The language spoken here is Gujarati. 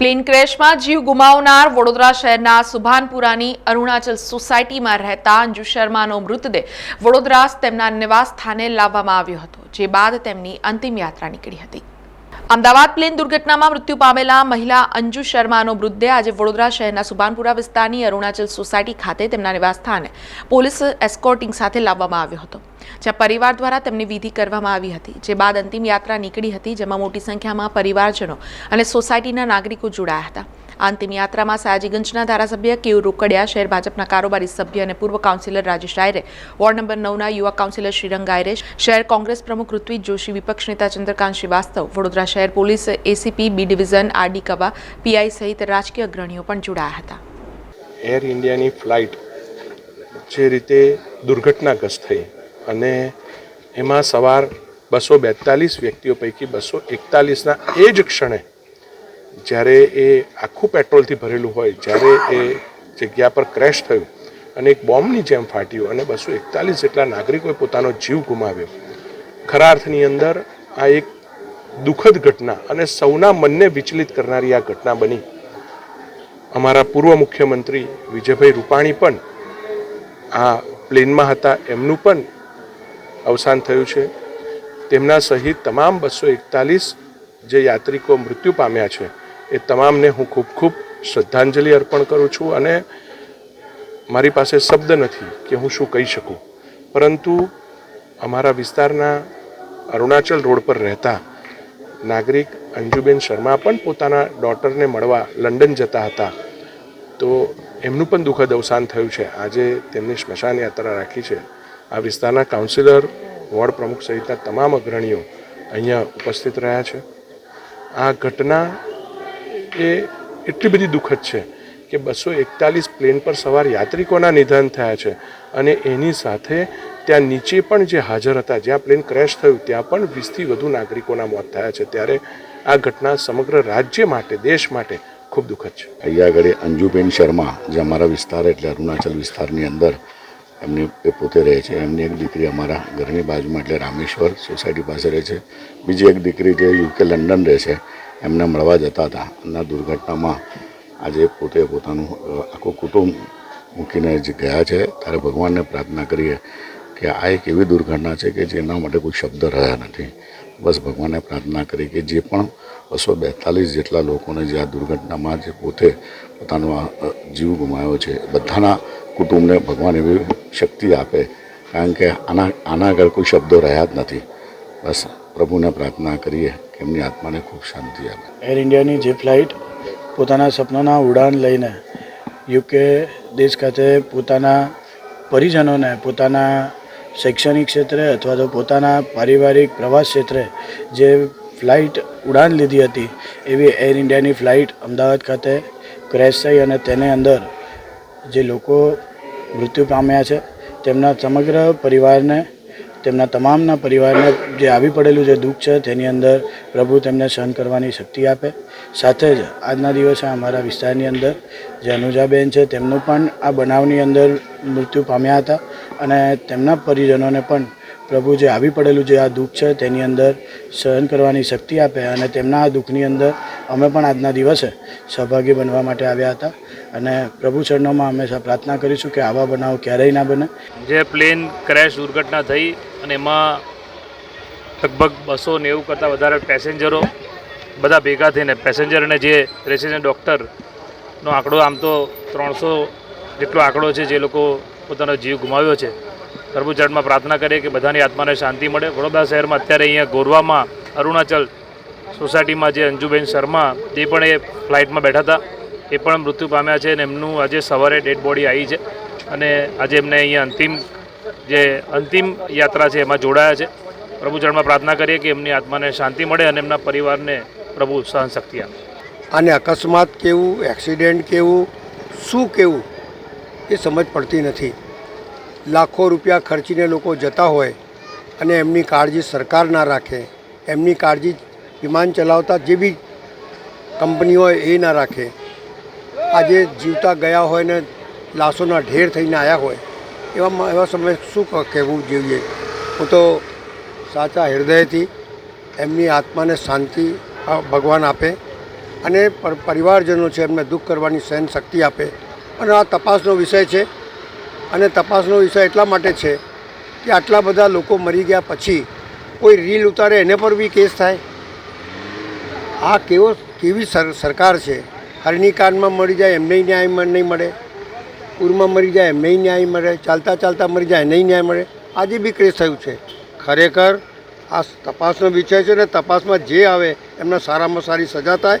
પ્લેન ક્રેશમાં જીવ ગુમાવનાર વડોદરા શહેરના સુભાનપુરાની અરુણાચલ સોસાયટીમાં રહેતા અંજુ શર્માનો મૃતદેહ વડોદરા તેમના નિવાસ સ્થાને લાવવામાં આવ્યો હતો, જે બાદ તેમની અંતિમ યાત્રા નીકળી હતી. અમદાવાદ પ્લેન દુર્ઘટનામાં મૃત્યુ પામેલા મહિલા અંજુ શર્માનો મૃતદેહ આજે વડોદરા શહેરના સુભાનપુરા વિસ્તારની અરુણાચલ સોસાયટી ખાતે તેમના નિવાસસ્થાને પોલીસ એસ્કોર્ટિંગ સાથે લાવવામાં આવ્યો હતો. જ્યાં પરિવાર દ્વારા તેમની વિધિ કરવામાં આવી હતી, જે બાદ અંતિમ યાત્રા નીકળી હતી, જેમાં મોટી સંખ્યામાં પરિવારજનો અને સોસાયટીના નાગરિકો જોડાયા હતા. અંતિમ યાત્રામાં સયાજીગંજના ધારાસભ્ય કેયુ રોકડિયા, શહેર ભાજપના કારોબારી સભ્ય અને પૂર્વ councillor Rajesh Aayre ward number નવના યુવા કાઉન્સિલર શ્રીરંગ આયરે, શહેર કોંગ્રેસ પ્રમુખ ઋત્વિજ જોશી, વિપક્ષ નેતા ચંદ્રકાંત શ્રીવાસ્તવ, વડોદરા શહેર police ACP B division RD Kava, PI સહિત રાજકીય અગ્રણીઓ પણ જોડાયા હતા. એર ઇન્ડિયાની ફ્લાઇટ જે રીતે દુર્ઘટનાગ્રસ્ત થઈ અને એમાં સવાર બસો બેતાલીસ વ્યક્તિઓ પૈકી બસો એકતાલીસના એ જ ક્ષણે જ્યારે એ આખું પેટ્રોલથી ભરેલું હોય, જ્યારે એ જગ્યા પર ક્રેશ થયું અને એક બોમ્બની જેમ ફાટ્યું અને બસો એકતાલીસ જેટલા નાગરિકોએ પોતાનો જીવ ગુમાવ્યો. ખરા અર્થની અંદર આ એક દુઃખદ ઘટના અને સૌના મનને વિચલિત કરનારી આ ઘટના બની. અમારા પૂર્વ મુખ્યમંત્રી વિજયભાઈ રૂપાણી પણ આ પ્લેનમાં હતા, એમનું પણ અવસાન થયું છે. તેમના સહિત તમામ બસો એકતાલીસ જે યાત્રિકો મૃત્યુ પામ્યા છે, એ તમામને હું ખૂબ ખૂબ શ્રદ્ધાંજલિ અર્પણ કરું છું અને મારી પાસે શબ્દ નથી કે હું શું કહી શકું. પરંતુ અમારા વિસ્તારના અરુણાચલ રોડ પર રહેતા નાગરિક અંજુબેન શર્મા પણ પોતાના ડોટરને મળવા લંડન જતા હતા. તો એમનું પણ દુઃખદ અવસાન થયું છે. આજે તેમની સ્મશાન યાત્રા રાખી છે. આ વિસ્તારના કાઉન્સિલર વોર્ડ પ્રમુખ સહિતના તમામ અગ્રણીઓ અહીંયા ઉપસ્થિત રહ્યા છે. આ ઘટના એ એટલી બધી દુઃખદ છે કે બસો એકતાલીસ પ્લેન પર સવાર યાત્રિકોના નિધન થયા છે અને એની સાથે ત્યાં નીચે પણ જે હાજર હતા, જ્યાં પ્લેન ક્રેશ થયું, ત્યાં પણ વીસથી વધુ નાગરિકોના મોત થયા છે. ત્યારે આ ઘટના સમગ્ર રાજ્ય માટે, દેશ માટે ખૂબ દુઃખદ છે. અહીંયા આગળ અંજુબેન શર્મા, જે અમારા વિસ્તાર એટલે અરુણાચલ વિસ્તારની અંદર એમની એ પોતે રહે છે. એમની એક દીકરી અમારા ઘરની બાજુમાં એટલે રામેશ્વર સોસાયટી પાસે રહે છે. બીજી એક દીકરી જે યુકે લંડન રહે છે, એમને મળવા જતા હતા. એમના દુર્ઘટનામાં આજે પોતે પોતાનું આખું કુટુંબ મૂકીને જે ગયા છે. ત્યારે ભગવાનને પ્રાર્થના કરીએ કે આ એક એવી દુર્ઘટના છે કે જેના માટે કોઈ શબ્દ રહ્યા નથી. બસ ભગવાનને પ્રાર્થના કરી કે જે પણ બસો બેતાલીસ જેટલા લોકોને જે આ દુર્ઘટનામાં જે પોતે પોતાનો જીવ ગુમાવ્યો છે, બધાના કુટુંબને ભગવાન એવી શક્તિ આપે, કારણ કે આના આના આગળ કોઈ શબ્દો રહ્યા જ નથી. બસ પ્રભુને પ્રાર્થના કરીએ કે એમની આત્માને ખૂબ શાંતિ આપે. એર ઇન્ડિયાની જે ફ્લાઇટ પોતાના સપનાના ઉડાન લઈને યુકે દેશ ખાતે પોતાના પરિજનોને, પોતાના શૈક્ષણિક ક્ષેત્રે અથવા તો પોતાના પારિવારિક પ્રવાસ ક્ષેત્રે જે ફ્લાઇટ ઉડાન લીધી હતી, એવી એર ઇન્ડિયાની ફ્લાઇટ અમદાવાદ ખાતે ક્રેશ થઈ અને તેને અંદર જે લોકો મૃત્યુ પામ્યા છે. તેમના સમગ્ર પરિવારને, તેમના તમામના પરિવારને જે આવી પડેલું જે દુઃખ છે, તેની અંદર પ્રભુ તેમને સહન કરવાની શક્તિ આપે. સાથે જ આજના દિવસે અમારા વિસ્તારની અંદર જે અનુજાબેન છે, તેમનું પણ આ બનાવની અંદર મૃત્યુ પામ્યા હતા અને તેમના પરિજનોને પણ પ્રભુ જે આવી પડેલું જે આ દુઃખ છે તેની અંદર સહન કરવાની શક્તિ આપે અને તેમના આ દુઃખની અંદર અમે પણ આજના દિવસે સહભાગી બનવા માટે આવ્યા હતા. અને પ્રભુ ચરણોમાં હંમેશા પ્રાર્થના કરીશું કે આવા બનાવ ક્યારેય ના બને. જે પ્લેન ક્રેશ દુર્ઘટના થઈ અને એમાં લગભગ બસો નેવું કરતાં વધારે પેસેન્જરો બધા ભેગા થઈને, પેસેન્જર અને જે રેસિડેન્ટ ડૉક્ટરનો આંકડો આમ તો ત્રણસો જેટલો આંકડો છે જે લોકો પોતાનો જીવ ગુમાવ્યો છે. પ્રભુ ચરણમાં પ્રાર્થના કરીએ કે બધાની આત્માને શાંતિ મળે. વડોદરા શહેરમાં અત્યારે અહીંયા ગોરવામાં અરુણાચલ સોસાયટીમાં જે અંજુબેન શર્મા, તે પણ એ ફ્લાઇટમાં બેઠા હતા. એ પણ મૃત્યુ પામ્યા છે અને એમનું આજે સવારે ડેડ બોડી આવી છે અને આજે એમને અહીંયા અંતિમ જે અંતિમ યાત્રા છે એમાં જોડાયા છે. પ્રભુચરણમાં પ્રાર્થના કરીએ કે એમની આત્માને શાંતિ મળે અને એમના પરિવારને પ્રભુ સહન શક્તિ આપે. અને અકસ્માત કેવું, એક્સિડન્ટ કેવું, શું કેવું, એ સમજ પડતી નથી. લાખો રૂપિયા ખર્ચીને લોકો જતા હોય અને એમની કાળજી સરકાર ના રાખે, એમની કાળજી વિમાન ચલાવતા જે બી કંપની હોય એ ના રાખે. આજે જીવતા ગયા હોય ને લાશોના ઢેર થઈને આવ્યા હોય, એવા એવા સમયે શું કહેવું જોઈએ? હું તો સાચા હૃદયથી એમની આત્માને શાંતિ ભગવાન આપે અને પરિવારજનો છે એમને દુઃખ કરવાની સહન શક્તિ આપે. અને આ તપાસનો વિષય છે અને તપાસનો વિષય એટલા માટે છે કે આટલા બધા લોકો મરી ગયા પછી કોઈ રીલ ઉતારે એને પર બી કેસ થાય? આ કેવો, કેવી સર, સરકાર છે? હરણીકાંડમાં મરી જાય એમને ન્યાય નહીં મળે. પૂરમાં મરી જાય એમને ન્યાય મળે. ચાલતા ચાલતા મરી જાય નહીં ન્યાય મળે. આજે બી કેસ થયું છે. ખરેખર આ તપાસનો વિષય છે ને તપાસમાં જે આવે એમને સારામાં સારી સજા થાય